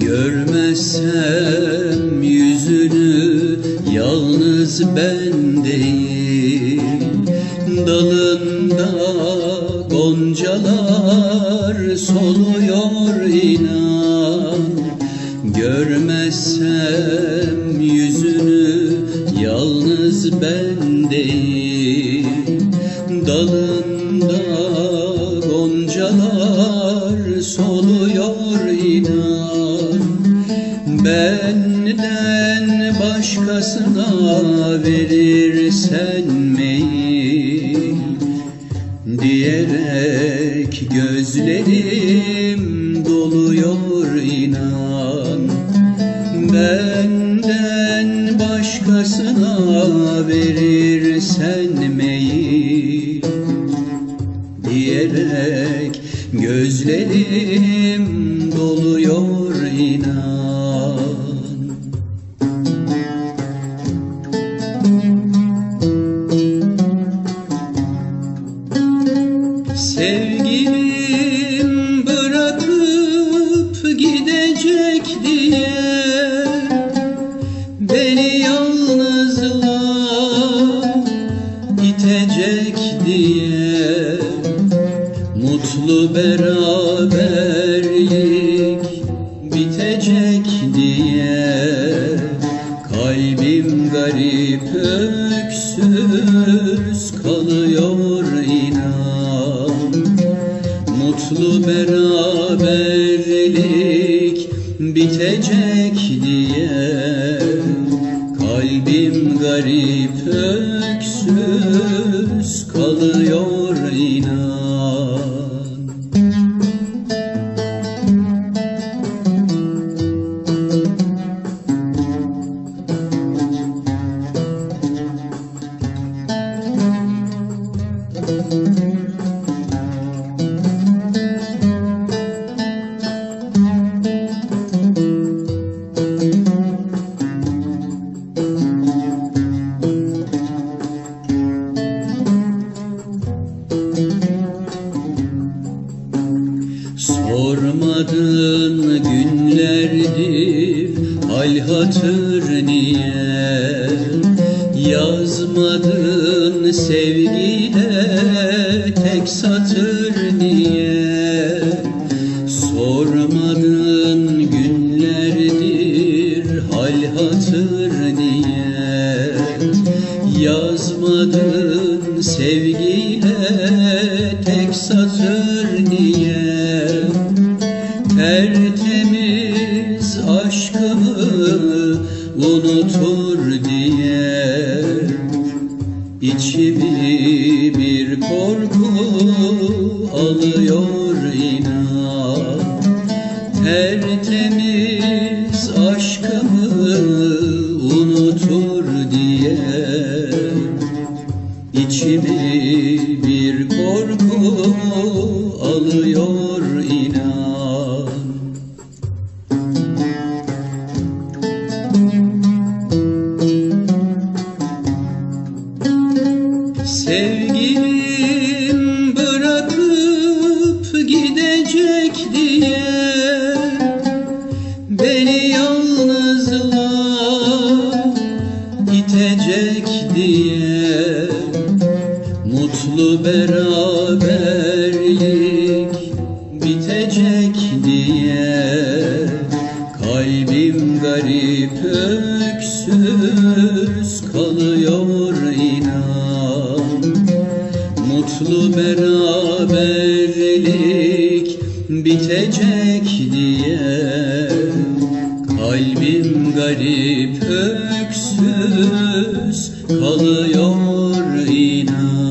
Görmezsem yüzünü yalnız ben değil Dalında goncalar soluyor inan. Görmezsem yüzünü yalnız ben değil Dalında başkasına verirsen meyil Diyerek gözlerim doluyor inan. Benden başkasına verirsen meyil Diyerek gözlerim doluyor inan itecek diye. Mutlu beraberlik bitecek diye. Kalbim garip öksüz kalıyor inan. Mutlu beraberlik bitecek diye Kalbim garip öksüz kalıyor inan Sormadın günlerdir hal hatır niye? Yazmadın sevgiyle tek satır niye? Sormadın günlerdir hal hatır niye? Yazmadın sevgiyle tek satır niye Tertemiz aşkımı unutur diye İçimi bir korku alıyor inan. Tertemiz aşkımı unutur diye İçimi bir korku Mutlu beraberlik bitecek diye Kalbim garip öksüz kalıyor inan. Mutlu beraberlik bitecek diye Kalbim garip öksüz kalıyor inan.